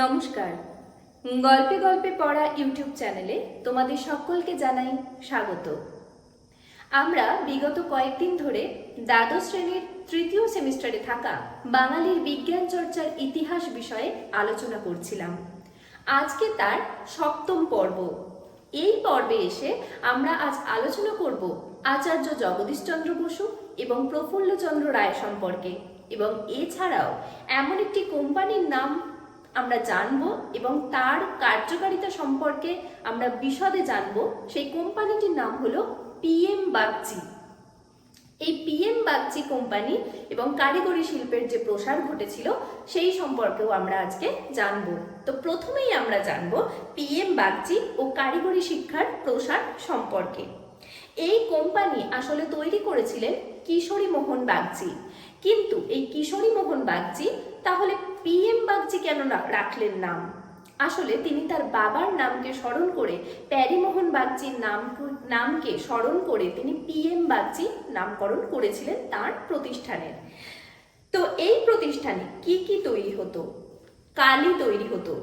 নমস্কার। গল্পে গল্পে পড়া ইউটিউব চ্যানেলে তোমাদের সকলকে জানাই স্বাগত। আমরা বিগত কয়েকদিন ধরে দ্বাদশ শ্রেণির তৃতীয় সেমিস্টারে থাকা বাঙালির বিজ্ঞান চর্চার ইতিহাস বিষয়ে আলোচনা করছিলাম। আজকে তার সপ্তম পর্ব। এই পর্বে এসে আমরা আজ আলোচনা করব আচার্য জগদীশচন্দ্র বসু এবং প্রফুল্লচন্দ্র রায় সম্পর্কে এবং এছাড়াও এমন একটি কোম্পানির নাম আমরা জানব এবং তার কার্যকারিতা সম্পর্কে আমরা বিশদে জানব। সেই কোম্পানিটির নাম হলো পিএম বাগচি। এই পিএম বাগচি কোম্পানি এবং কারিগরি শিল্পের যে প্রসার ঘটেছিল, সেই সম্পর্কেও আমরা আজকে জানব। তো প্রথমেই আমরা জানব পিএম বাগচি ও কারিগরি শিক্ষার প্রসার সম্পর্কে। এই কোম্পানি আসলে তৈরি করেছিলেন কিশোরী মোহন বাগচি। কিন্তু এই কিশোরী মোহন বাগচি তাহলে পিএম বাগচি কেন রাখলেন নাম? আসলে তিনি তার বাবার নামকে স্মরণ করে প্যারিমোহন বাগচির নাম নামকে স্মরণ করে তিনি পিএম বাগচি নামকরণ করেছিলেন তার প্রতিষ্ঠানের। তো এই প্রতিষ্ঠানে কি কি তৈরি হতো? কালি তৈরি হতো,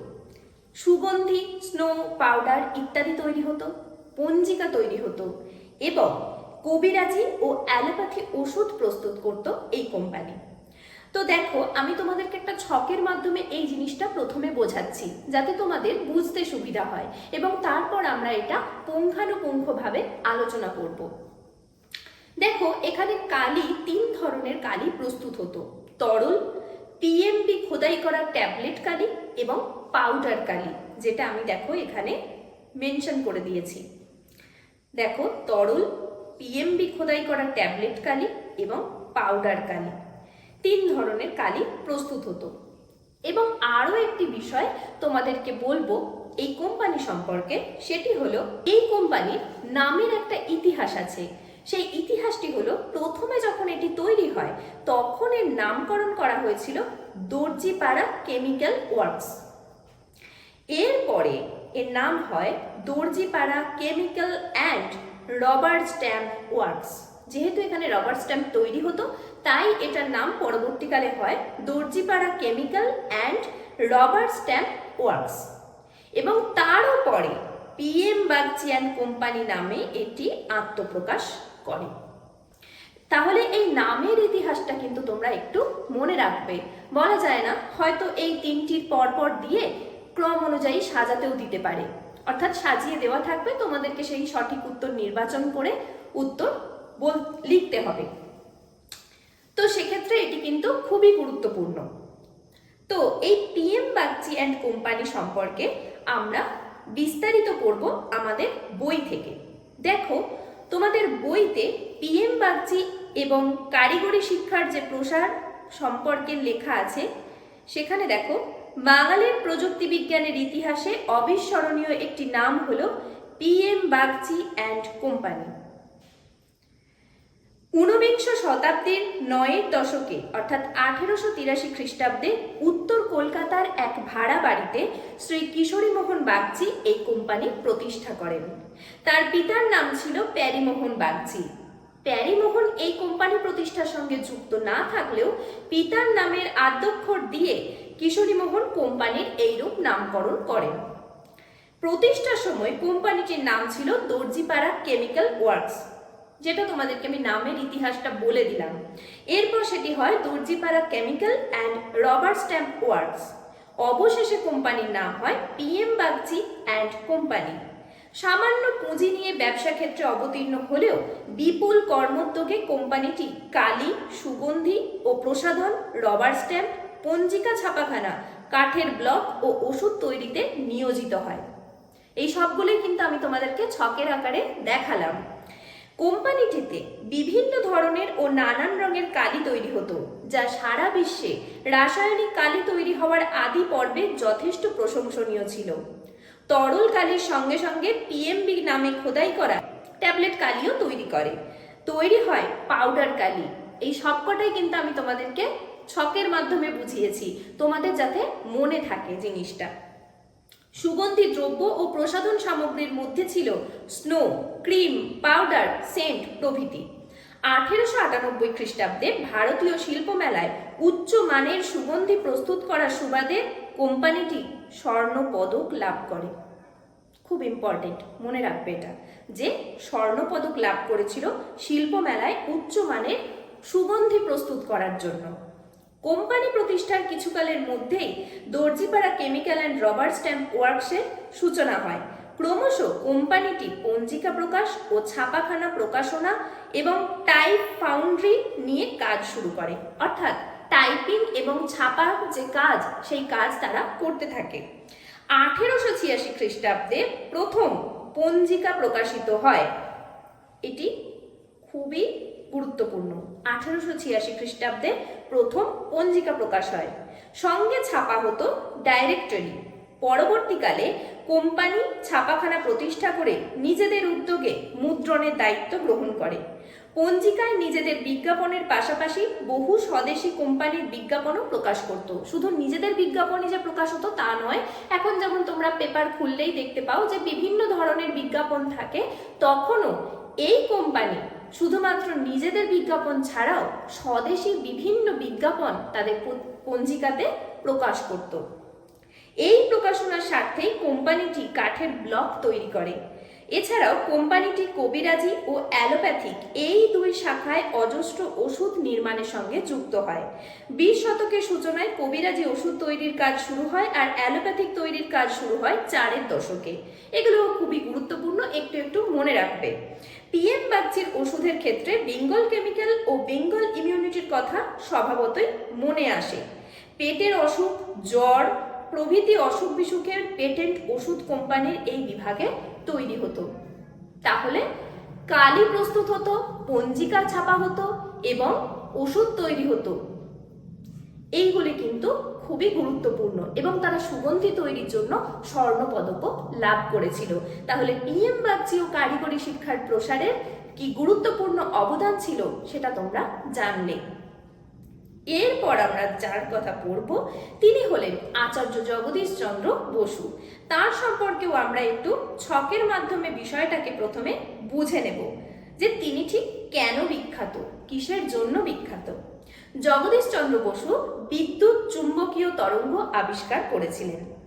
সুগন্ধি, স্নো পাউডার ইত্যাদি তৈরি হতো, পঞ্জিকা তৈরি হতো এবং কবিরাজি ও অ্যালোপ্যাথি ওষুধ প্রস্তুত করত এই কোম্পানি। তো দেখো, আমি তোমাদেরকে একটা ছকের মাধ্যমে এই জিনিসটা প্রথমে বোঝাচ্ছি, যাতে তোমাদের বুঝতে সুবিধা হয়। এবং তারপর আমরা এটা পুঙ্খানুপুঙ্খভাবে আলোচনা করব। দেখো, এখানে কালি তিন ধরনের কালি প্রস্তুত হতো। তরল পিএমবি খোদাই করা ট্যাবলেট কালি এবং পাউডার কালি, যেটা আমি দেখো এখানে মেনশন করে দিয়েছি। দেখো, তরল পিএমবি খোদাই করা ট্যাবলেট কালি এবং পাউডার কালি। তিন ধরনের কালি প্রস্তুত হতো। এবং আরও একটি বিষয় তোমাদেরকে বলব এই কোম্পানি সম্পর্কে, সেটি হলো এই কোম্পানির নামের একটা ইতিহাস আছে। সেই ইতিহাসটি হলো প্রথমে যখন এটি তৈরি হয়, তখন এর নামকরণ করা হয়েছিল দর্জিপাড়া কেমিক্যাল ওয়ার্কস। এরপরে এর নাম হয় Darjipara Chemical and Rubber Stamp Works. যেহেতু এখানে রবার স্ট্যাম্প তৈরি হতো তাই এটার নাম পরবর্তীকালে হয় Darjipara Chemical and Rubber Stamp Works. এবং তারও পরে পিএম বাগচিয়ান কোম্পানি নামে এটি আত্মপ্রকাশ করে। তাহলে এই নামের ইতিহাসটা কিন্তু তোমরা একটু মনে রাখবে। বলা যায় না, হয়তো এই তিনটির পরপর দিয়ে ক্রম অনুযায়ী সাজাতেও দিতে পারে। অর্থাৎ সাজিয়ে দেওয়া থাকবে, তোমাদেরকে সেই সঠিক উত্তর নির্বাচন করে উত্তর বল লিখতে হবে। তো সেক্ষেত্রে এটি কিন্তু খুবই গুরুত্বপূর্ণ। তো এই পিএম বাগচি অ্যান্ড কোম্পানি সম্পর্কে আমরা বিস্তারিত পড়ব আমাদের বই থেকে। দেখো, তোমাদের বইতে পিএম বাগচি এবং কারিগরি শিক্ষার যে প্রসার সম্পর্কে লেখা আছে, সেখানে দেখো, বাঙালির প্রযুক্তি বিজ্ঞানের ইতিহাসে অবিস্মরণীয় একটি নাম হলো পিএম বাগচি অ্যান্ড কোম্পানি ঊনবিংশ শতাব্দীর নয়ের দশকে, অর্থাৎ আঠেরোশো তিরাশি খ্রিস্টাব্দে উত্তর কলকাতার এক ভাড়া বাড়িতে শ্রী কিশোরী মোহন বাগচি এই কোম্পানি প্রতিষ্ঠা করেন। তার পিতার নাম ছিল প্যারিমোহন বাগচি। প্যারিমোহন এই কোম্পানি প্রতিষ্ঠার সঙ্গে যুক্ত না থাকলেও পিতার নামের আদ্যক্ষর দিয়ে কিশোরী মোহন কোম্পানির এইরূপ নামকরণ করেন। প্রতিষ্ঠার সময় কোম্পানিটির নাম ছিল দর্জিপাড়া কেমিক্যাল ওয়ার্কস। যেটা তোমাদেরকে আমি নামের ইতিহাসটা বলে দিলাম। এরপর সেটি হয় Darjipara Chemical and Rubber Stamp Works. অবশেষে কোম্পানির নাম হয় পিএম বাগচি অ্যান্ড কোম্পানি। সামান্য পুঁজি নিয়ে ব্যবসা ক্ষেত্রে অবতীর্ণ হলেও বিপুল কর্মোদ্যোগে কোম্পানিটি কালি, সুগন্ধি ও প্রসাধন, রবার স্ট্যাম্প, পঞ্জিকা ছাপাখানা, কাঠের ব্লক ও ওষুধ তৈরিতে নিয়োজিত হয়। এই সবগুলোই কিন্তু আমি তোমাদেরকে ছকের আকারে দেখালাম। কোম্পানিটিতে বিভিন্ন ধরনের ও নানান রঙের কালি তৈরি হতো, যা সারা বিশ্বে রাসায়নিক কালি তৈরি হওয়ার আদি পর্বে যথেষ্ট প্রশংসনীয় ছিল। তরল কালির সঙ্গে সঙ্গে পিএমবি নামে খোদাই করা ট্যাবলেট কালিও তৈরি করে। তৈরি হয় পাউডার কালি। এই সবকটাই কিন্তু আমি তোমাদেরকে ছকের মাধ্যমে বুঝিয়েছি। তোমাদের যাতে মনে থাকে জিনিসটা। সুগন্ধি দ্রব্য ও প্রসাধন সামগ্রীর মধ্যে ছিল স্নো, ক্রিম, পাউডার, সেন্ট প্রভৃতি। আঠেরোশো আটানব্বই খ্রিস্টাব্দে ভারতীয় শিল্প মেলায় উচ্চ মানের সুগন্ধি প্রস্তুত করার সুবাদে কোম্পানিটি স্বর্ণ পদক লাভ করে। খুব ইম্পর্টেন্ট মনে রাখবে এটা, যে স্বর্ণপদক লাভ করেছিল শিল্প মেলায় উচ্চমানের সুগন্ধি প্রস্তুত করার জন্য। কোম্পানি প্রতিষ্ঠার কিছুকালের মধ্যেই Darjipara Chemical and Rubber Stamp ওয়ার্কসের সূচনা হয়। ক্রমশ কোম্পানিটি পঞ্জিকা প্রকাশ ও ছাপাখানা প্রকাশনা এবং টাইপ ফাউন্ড্রি নিয়ে কাজ শুরু করে। অর্থাৎ টাইপিং এবং ছাপার যে কাজ, সেই কাজ তারা করতে থাকে। আঠেরোশো ছিয়াশি খ্রিস্টাব্দে প্রথম পঞ্জিকা প্রকাশিত হয়। এটি খুবই গুরুত্বপূর্ণ। আঠারোশো ছিয়াশি খ্রিস্টাব্দে প্রথম পঞ্জিকা প্রকাশ হয়। সঙ্গে ছাপা হতো ডাইরেক্টরি। পরবর্তীকালে কোম্পানি ছাপাখানা প্রতিষ্ঠা করে নিজেদের উদ্যোগে মুদ্রণের দায়িত্ব গ্রহণ করে। পঞ্জিকায় নিজেদের বিজ্ঞাপনের পাশাপাশি বহু স্বদেশি কোম্পানির বিজ্ঞাপনও প্রকাশ করত। শুধু নিজেদের বিজ্ঞাপনই যে প্রকাশ হতো তা নয়, এখন যেমন তোমরা পেপার খুললেই দেখতে পাও যে বিভিন্ন ধরনের বিজ্ঞাপন থাকে, তখনও এই কোম্পানি শুধুমাত্র নিজেদের বিজ্ঞাপন ছাড়াও স্বদেশি বিভিন্ন বিজ্ঞাপন তাদের পঞ্জিকাতে প্রকাশ করত। এই প্রকাশনার স্বার্থেই কোম্পানিটি কাঠের ব্লক তৈরি করে। এছাড়াও কোম্পানিটি কবিরাজি ও অ্যালোপ্যাথিক এই দুই শাখায় অজস্র ওষুধ নির্মাণের সঙ্গে যুক্ত হয়। বিশ শতকের সূচনায় কবিরাজি ওষুধ তৈরির কাজ শুরু হয় আর অ্যালোপ্যাথিক তৈরির কাজ শুরু হয় চারের দশকে। এগুলো খুবই গুরুত্বপূর্ণ, একটু একটু মনে রাখবে। পিএম বাগচির ওষুধের ক্ষেত্রে বেঙ্গল কেমিক্যাল ও বেঙ্গল ইমিউনিটির কথা স্বভাবতই মনে আসে। পেটের অসুখ, জ্বর, প্রভৃতি অসুখ বিসুখের পেটেন্ট ওষুধ কোম্পানির এই বিভাগে তৈরি হতো। তাহলে কালি প্রস্তুত হতো, পঞ্জিকা ছাপা হতো এবং ওষুধ তৈরি হতো। এইগুলি কিন্তু খুবই গুরুত্বপূর্ণ এবং তারা সুগন্ধি তৈরির জন্য স্বর্ণ পদকও লাভ করেছিল। তাহলে পিএম বাগচি ও কারিগরি শিক্ষার প্রসারের কি গুরুত্বপূর্ণ অবদান ছিল সেটা তোমরা জানলে। এরপর আমরা যার কথা পড়ব, তিনি হলেন আচার্য জগদীশ চন্দ্র বসু। তার সম্পর্কেও আমরা একটু ছকের মাধ্যমে বিষয়টাকে প্রথমে বুঝে নেব যে তিনি ঠিক কেন বিখ্যাত, কিসের জন্য বিখ্যাত। জগদীশ চন্দ্র বসু বিদ্যুৎ চুম্বকীয় তরঙ্গ আবিষ্কার করেছিলেন।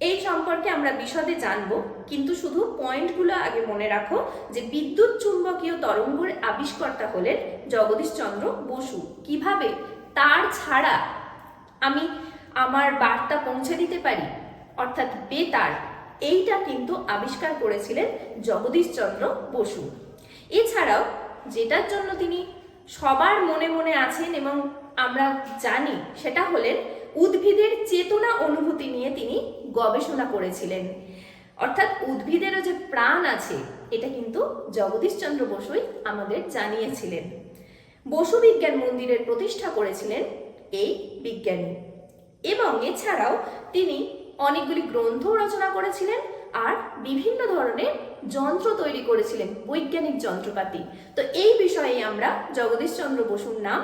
এই সম্পর্কে আমরা বিশদে জানব, কিন্তু শুধু পয়েন্টগুলো আগে মনে রাখো যে বিদ্যুৎ চুম্বকীয় তরঙ্গের আবিষ্কর্তা হলেন জগদীশ চন্দ্র বসু। কীভাবে? তার ছাড়া আমি আমার বার্তা পৌঁছে দিতে পারি? অর্থাৎ বেতার। এইটা কিন্তু আবিষ্কার করেছিলেন জগদীশ চন্দ্র বসু। এছাড়াও যেটার জন্য তিনি সবার মনে মনে আছেন এবং আমরা জানি সেটা হলেন উদ্ভিদের চেতনা অনুভূতি নিয়ে তিনি গবেষণা করেছিলেন। অর্থাৎ উদ্ভিদেরও যে প্রাণ আছে, এটা কিন্তু জগদীশচন্দ্র বসুই আমাদের জানিয়েছিলেন। বসু বিজ্ঞান মন্দিরের প্রতিষ্ঠা করেছিলেন এই বিজ্ঞানী। এবং এছাড়াও তিনি অনেকগুলি গ্রন্থ রচনা করেছিলেন আর বিভিন্ন ধরনের যন্ত্র তৈরি করেছিলেন বৈজ্ঞানিক যন্ত্রপাতি। তো এই বিষয়ে আমরা জগদীশচন্দ্র বসুর নাম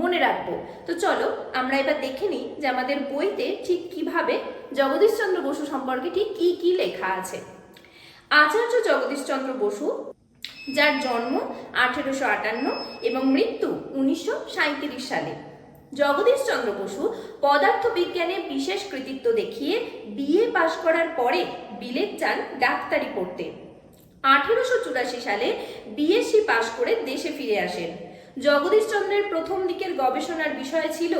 মনে রাখব। তো চলো, আমরা এবার দেখে নিই যে আমাদের বইতে ঠিক কীভাবে জগদীশচন্দ্র বসু সম্পর্কে ঠিক কি কি লেখা আছে। আচার্য জগদীশচন্দ্র বসু, যার জন্ম আঠেরোশো আটান্ন এবং মৃত্যু উনিশশো সাঁইত্রিশ সালে। জগদীশচন্দ্র বসু পদার্থবিজ্ঞানে বিশেষ কৃতিত্ব দেখিয়ে বিএ পাশ করার পরে বিলেত যান ডাক্তারি পড়তে। আঠেরোশো চুরাশি সালে বিএসসি পাশ করে দেশে ফিরে আসেন। জগদীশচন্দ্রের প্রথম দিকের গবেষণার বিষয় ছিল,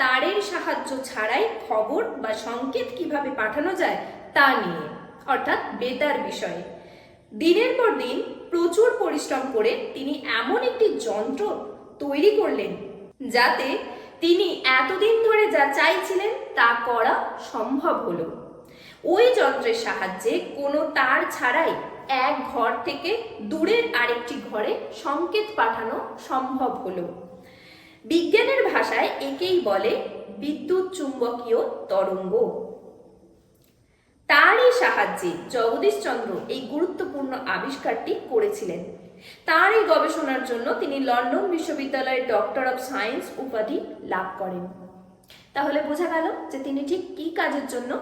তারের সাহায্য ছাড়াই খবর বা সংকেত কীভাবে পাঠানো যায় তা নিয়ে, অর্থাৎ বেতার বিষয়ে। দিনের পর দিন প্রচুর পরিশ্রম করে তিনি এমন একটি যন্ত্র তৈরি করলেন, যাতে তিনি এতদিন ধরে যা চাইছিলেন তা করা সম্ভব হলো। ওই যন্ত্রের সাহায্যে কোনো তার ছাড়াই এক ঘর থেকে দূরের আরেকটি ঘরে সংকেত পাঠানো সম্ভব হলো। বিজ্ঞানের ভাষায় একেই বলে বিদ্যুৎ চুম্বকীয় তরঙ্গ। তারই সাহায্যে জগদীশচন্দ্র এই গুরুত্বপূর্ণ আবিষ্কারটি করেছিলেন। তার এই গবেষণার জন্য তিনি লন্ডন বিশ্ববিদ্যালয়ের ডক্টর অফ সায়েন্স উপাধি লাভ করেন। তাহলে বোঝা গেল যে তিনি ঠিক কী কাজের জন্য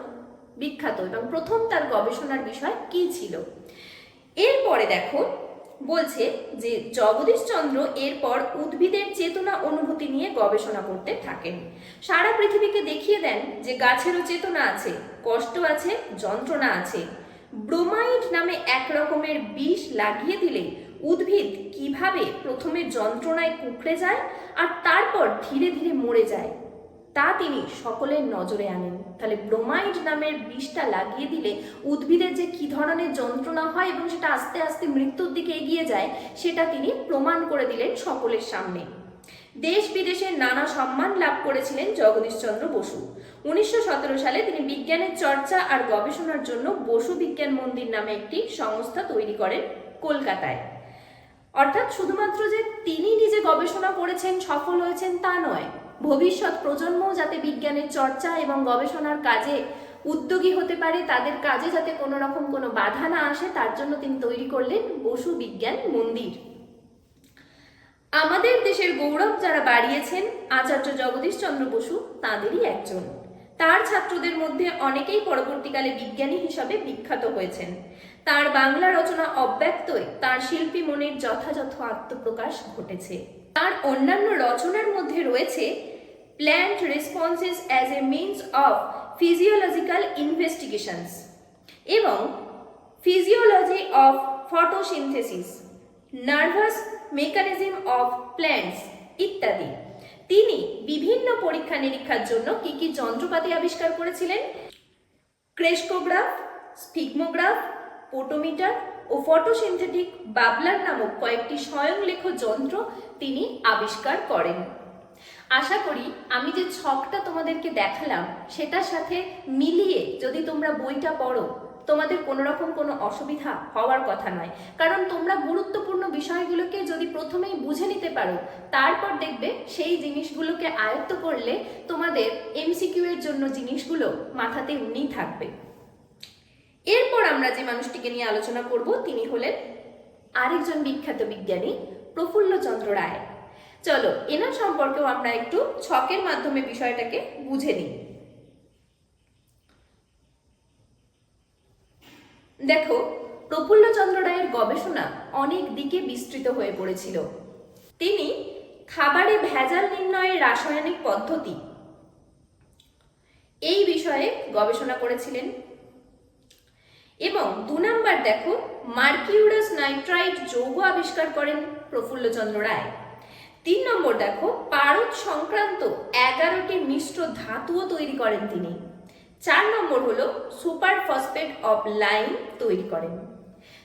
বিখ্যাত এবং প্রথম তার গবেষণার বিষয় কি ছিল। এরপরে দেখো, বলছে যে জগদীশচন্দ্র এরপর উদ্ভিদের চেতনা অনুভূতি নিয়ে গবেষণা করতে থাকেন। সারা পৃথিবীকে দেখিয়ে দেন যে গাছেরও চেতনা আছে, কষ্ট আছে, যন্ত্রণা আছে। ব্রোমাইড নামে এক রকমের বিষ লাগিয়ে দিলে উদ্ভিদ কীভাবে প্রথমে যন্ত্রণায় কুকড়ে যায় আর তারপর ধীরে ধীরে মরে যায়? তা তিনি সকলের নজরে আনেন। তাহলে ব্রোমাইড নামের বিষটা লাগিয়ে দিলে উদ্ভিদের যে কি ধরনের যন্ত্রণা হয় এবং সেটা আস্তে আস্তে মৃত্যুর দিকে এগিয়ে যায়, সেটা তিনি প্রমাণ করে দিলেন সকলের সামনে। দেশ বিদেশে নানা সম্মান লাভ করেছিলেন জগদীশচন্দ্র বসু। উনিশশো সতেরো সালে তিনি বিজ্ঞানের চর্চা আর গবেষণার জন্য বসু বিজ্ঞান মন্দির নামে একটি সংস্থা তৈরি করেন কলকাতায়। অর্থাৎ শুধুমাত্র যে তিনি নিজে গবেষণা করেছেন, সফল হয়েছেন তা নয় ভবিষ্যৎ প্রজন্মও যাতে বিজ্ঞানের চর্চা এবং গবেষণার কাজে উদ্যোগী হতে পারে, তাদের কাজে যাতে কোনো রকম কোনো বাধা না আসে, তার জন্য তিনি তৈরি করলেন বসু বিজ্ঞান মন্দির। আমাদের দেশের গৌরব যারা বাড়িয়েছেন, আচার্য জগদীশচন্দ্র বসু তাঁদেরই একজন। তার ছাত্রদের মধ্যে অনেকেই পরবর্তীকালে বিজ্ঞানী হিসাবে বিখ্যাত হয়েছেন। তার বাংলা রচনা অব্যক্তই তার শিল্পী মনের যথাযথ আত্মপ্রকাশ ঘটেছে। তার অন্যান্য রচনার মধ্যে রয়েছে plant responses as a means of physiological investigations এবং physiology of photosynthesis nervous mechanism of plants ইত্যাদি। তিনি বিভিন্ন পরীক্ষা নিরীক্ষার জন্য কি কি যন্ত্রপাতি আবিষ্কার করেছিলেন? ক্রেস্কোগ্রাফ স্পিগমোগ্রাফ পোটোমিটার ও ফটোসিনথেটিক বাবলার নামক কয়েকটি স্বয়ংলেখ যন্ত্র তিনি আবিষ্কার করেন। আশা করি আমি যে ছকটা তোমাদেরকে দেখালাম, সেটার সাথে মিলিয়ে যদি তোমরা বইটা পড়ো, তোমাদের কোনো রকম কোনো অসুবিধা হওয়ার কথা নয়। কারণ তোমরা গুরুত্বপূর্ণ বিষয়গুলোকে যদি প্রথমেই বুঝে নিতে পারো, তারপর দেখবে সেই জিনিসগুলোকে আয়ত্ত করলে তোমাদের এমসিকিউ এর জন্য জিনিসগুলো মাথাতে এমনিই থাকবে। এরপর আমরা যে মানুষটিকে নিয়ে আলোচনা করব, তিনি হলেন আরেকজন বিখ্যাত বিজ্ঞানী প্রফুল্লচন্দ্র রায়। চলো, এনার সম্পর্কেও আমরা একটু ছকের মাধ্যমে বিষয়টাকে বুঝে নিই। দেখো, প্রফুল্লচন্দ্র রায়ের গবেষণা অনেক দিকে বিস্তৃত হয়ে পড়েছিল। তিনি খাবারে ভেজাল নির্ণয়ের রাসায়নিক পদ্ধতি এই বিষয়ে গবেষণা করেছিলেন। এবং দু নাম্বার দেখো, মার্কিউরাস নাইট্রাইট যৌগ আবিষ্কার করেন প্রফুল্লচন্দ্র রায়। তিন নম্বর দেখো, পারদ সংক্রান্ত এগারোটি মিশ্র ধাতুও তৈরি করেন তিনি। চার নম্বর হলো, সুপার ফসফেট অফ লাইম তৈরি করেন।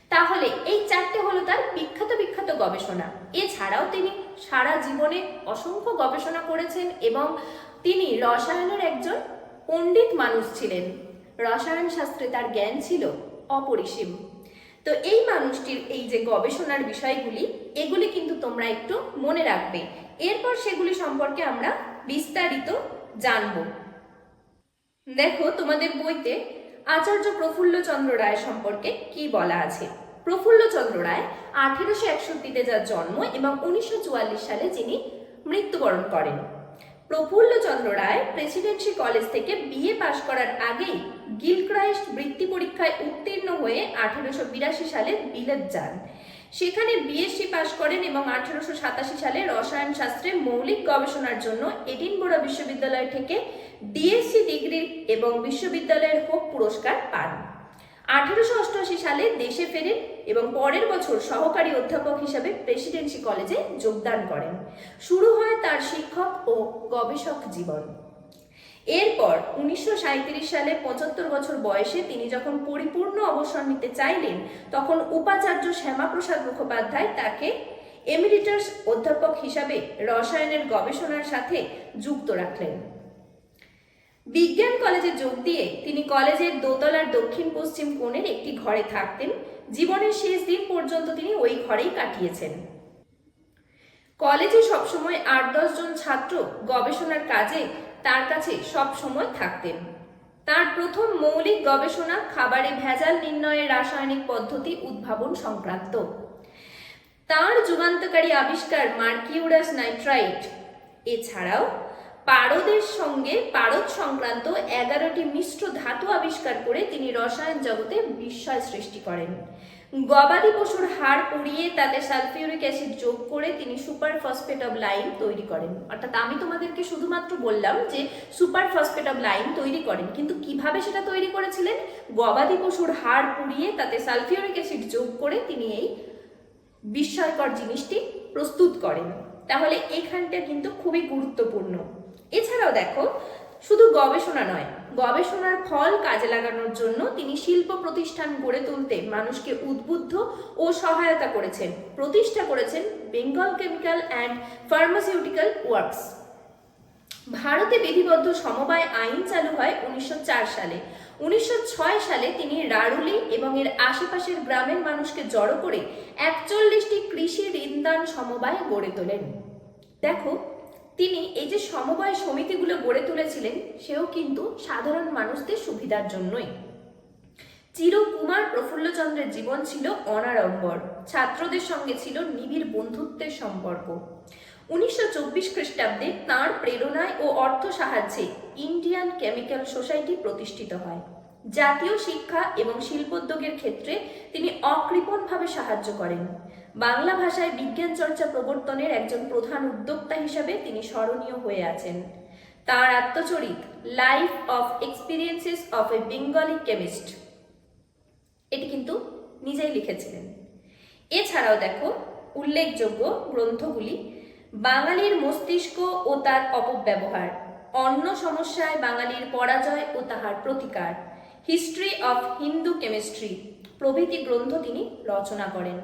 তাহলে এই চারটে হলো তার বিখ্যাত বিখ্যাত গবেষণা। এছাড়াও তিনি সারা জীবনে অসংখ্য গবেষণা করেছেন এবং তিনি রসায়নের একজন পণ্ডিত মানুষ ছিলেন। রসায়ন শাস্ত্রে তার জ্ঞান ছিল অপরিসীম। তো এই মানুষটির এই যে গবেষণার বিষয়গুলি, এগুলি কিন্তু তোমরা একটু মনে রাখবে। এরপর সেগুলি সম্পর্কে আমরা বিস্তারিত জানব। দেখো, তোমাদের বইতে আচার্য প্রফুল্লচন্দ্র রায় সম্পর্কে কি বলা আছে? প্রফুল্লচন্দ্র রায় আঠেরোশো একষট্টিতে যার জন্ম এবং উনিশশো চুয়াল্লিশ সালে যিনি মৃত্যুবরণ করেন। প্রফুল্লচন্দ্র রায় প্রেসিডেন্সি কলেজ থেকে বিএ পাশ করার আগেই গিলক্রাইস্ট বৃত্তি পরীক্ষায় উত্তীর্ণ হয়ে আঠেরোশো বিরাশি সালে বিলেত যান। সেখানে বিএসসি পাশ করেন এবং আঠেরোশো সাতাশি সালে রসায়ন শাস্ত্রে মৌলিক গবেষণার জন্য এডিনবোরা বিশ্ববিদ্যালয় থেকে ডিএসসি ডিগ্রি এবং বিশ্ববিদ্যালয়ের হোক পুরস্কার পান। আঠেরোশো অষ্টআশি সালে দেশে ফেরেন এবং পরের বছর সহকারী অধ্যাপক হিসাবে প্রেসিডেন্সি কলেজে যোগদান করেন। শুরু হয় তার শিক্ষক ও গবেষক জীবন। এরপর উনিশশো সাঁইত্রিশ সালে পঁচাত্তর বছর বয়সে তিনি যখন পরিপূর্ণ অবসর নিতে চাইলেন, তখন উপাচার্য শ্যামাপ্রসাদ মুখোপাধ্যায় তাকে এমিরিটাস অধ্যাপক হিসাবে রসায়নের গবেষণার সাথে যুক্ত রাখলেন। বিজ্ঞান কলেজে যোগ দিয়ে তিনি কলেজের দোতলার দক্ষিণ পশ্চিম কোণের একটি ঘরে থাকতেন। জীবনের শেষ দিন পর্যন্ত তিনি ওই ঘরেই কাটিয়েছেন। কলেজে সবসময় আট জন ছাত্র গবেষণার কাজে তার কাছে সব সময় থাকতেন। তার প্রথম মৌলিক গবেষণা খাবারে ভেজাল নির্ণয়ের রাসায়নিক পদ্ধতি উদ্ভাবন সংক্রান্ত। তার যুগান্তকারী আবিষ্কার মার্কিউরাস নাইট্রাইট। এছাড়াও পারদের সঙ্গে পারদ সংক্রান্ত এগারোটি মিশ্র ধাতু আবিষ্কার করে তিনি রসায়ন জগতে বিস্ময় সৃষ্টি করেন। গবাদি পশুর হাড় পুড়িয়ে তাতে সালফিউরিক অ্যাসিড যোগ করে তিনি সুপার ফসফেট অব লাইন তৈরি করেন। অর্থাৎ আমি তোমাদেরকে শুধুমাত্র বললাম যে সুপার ফসফেট অব লাইন তৈরি করেন। কিন্তু কীভাবে সেটা তৈরি করেছিলেন? গবাদি পশুর হাড় পুড়িয়ে তাতে সালফিউরিক অ্যাসিড যোগ করে তিনি এই বিস্ময়কর জিনিসটি প্রস্তুত করেন। তাহলে এখানটা কিন্তু খুবই গুরুত্বপূর্ণ। এছাড়াও দেখো, শুধু গবেষণা নয়, গবেষণার ফল কাজে লাগানোর জন্য তিনি শিল্প প্রতিষ্ঠান গড়ে তুলতে মানুষকে উদ্বুদ্ধ ও সহায়তা করেছেন। প্রতিষ্ঠা করেছেন Bengal Chemical and Pharmaceutical Works ভারতে বিধিবদ্ধ সমবায় আইন চালু হয় উনিশশো চার সালে। উনিশশো ছয় সালে তিনি রারুলি এবং এর আশেপাশের গ্রামের মানুষকে জড়ো করে একচল্লিশটি কৃষি ঋণদান সমবায় গড়ে তোলেন। দেখো তিনি এই যে সমবায় সমিতিগুলো গড়ে তুলেছিলেন, সেও কিন্তু সাধারণ মানুষদের সুবিধার জন্যই। চিরকুমার প্রফুল্লচন্দ্রের জীবন ছিল অনাড়ম্বর। ছাত্রদের সঙ্গে ছিল নিবিড় বন্ধুত্বের সম্পর্ক। উনিশশো চব্বিশ খ্রিস্টাব্দে তাঁর প্রেরণায় ও অর্থ সাহায্যে ইন্ডিয়ান কেমিক্যাল সোসাইটি প্রতিষ্ঠিত হয়। জাতীয় শিক্ষা এবং শিল্পোদ্যোগের ক্ষেত্রে তিনি অকৃপণভাবে সাহায্য করেন। বাংলা ভাষায় বিজ্ঞান চর্চা প্রবর্তনের একজন প্রধান উদ্যোক্তা হিসাবে তিনি স্মরণীয় হয়ে আছেন। তার আত্মচরিত life of experiences of a Bengali chemist এটি কিন্তু নিজেই লিখেছিলেন। এছাড়াও দেখো, উল্লেখযোগ্য গ্রন্থগুলি বাঙালির মস্তিষ্ক ও তার অপব্যবহার অন্য সমস্যায় বাঙালির পরাজয় ও তাহার প্রতিকার হিস্ট্রি অফ হিন্দু কেমিস্ট্রি প্রভৃতি গ্রন্থ তিনি রচনা করেন।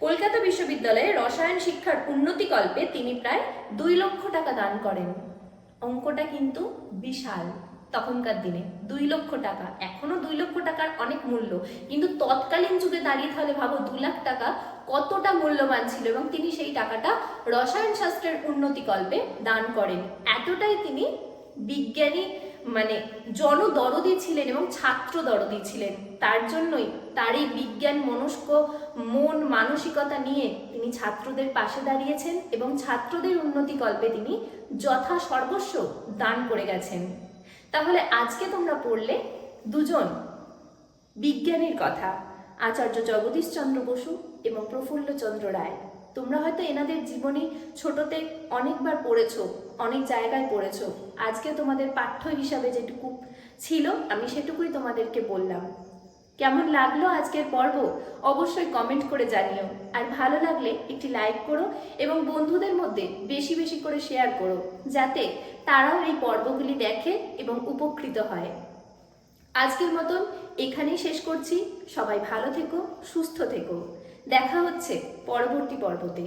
কলকাতা বিশ্ববিদ্যালয়ে রসায়ন শিক্ষার উন্নতিকল্পে তিনি প্রায় দুই লক্ষ টাকা দান করেন। অঙ্কটা কিন্তু বিশাল। তখনকার দিনে দুই লক্ষ টাকা, এখনও দুই লক্ষ টাকার অনেক মূল্য। কিন্তু তৎকালীন যুগে দাঁড়িয়ে তাহলে ভাবো, দু লাখ টাকা কতটা মূল্যবান ছিল এবং তিনি সেই টাকাটা রসায়ন শাস্ত্রের উন্নতিকল্পে দান করেন। এতটাই তিনি বিজ্ঞানী মানে জনদরদি ছিলেন এবং ছাত্র দরদি ছিলেন। তার জন্যই তার এই বিজ্ঞান, মনস্ক, মন, মানসিকতা নিয়ে তিনি ছাত্রদের পাশে দাঁড়িয়েছেন এবং ছাত্রদের উন্নতি উন্নতিকল্পে তিনি যথা সর্বস্ব দান করে গেছেন। তাহলে আজকে তোমরা পড়লে দুজন বিজ্ঞানীর কথা, আচার্য জগদীশচন্দ্র বসু এবং প্রফুল্লচন্দ্র রায়। তোমরা হয়তো এনাদের জীবনী ছোটতে অনেকবার পড়েছো, অনেক জায়গায় পড়েছো। আজকে তোমাদের পাঠ্য হিসাবে যেটুকু ছিল, আমি সেটুকুই তোমাদেরকে বললাম। কেমন লাগল আজকের পর্ব? অবশ্যই কমেন্ট করে জানিও। আর ভালো লাগলে একটি লাইক করো এবং বন্ধুদের মধ্যে বেশি বেশি করে শেয়ার করো, যাতে তারাও এই পর্বগুলি দেখে এবং উপকৃত হয়। আজকের মতন এখানেই শেষ করছি। সবাই ভালো থেকো, সুস্থ থেকো। দেখা হচ্ছে পরবর্তী পর্বতে।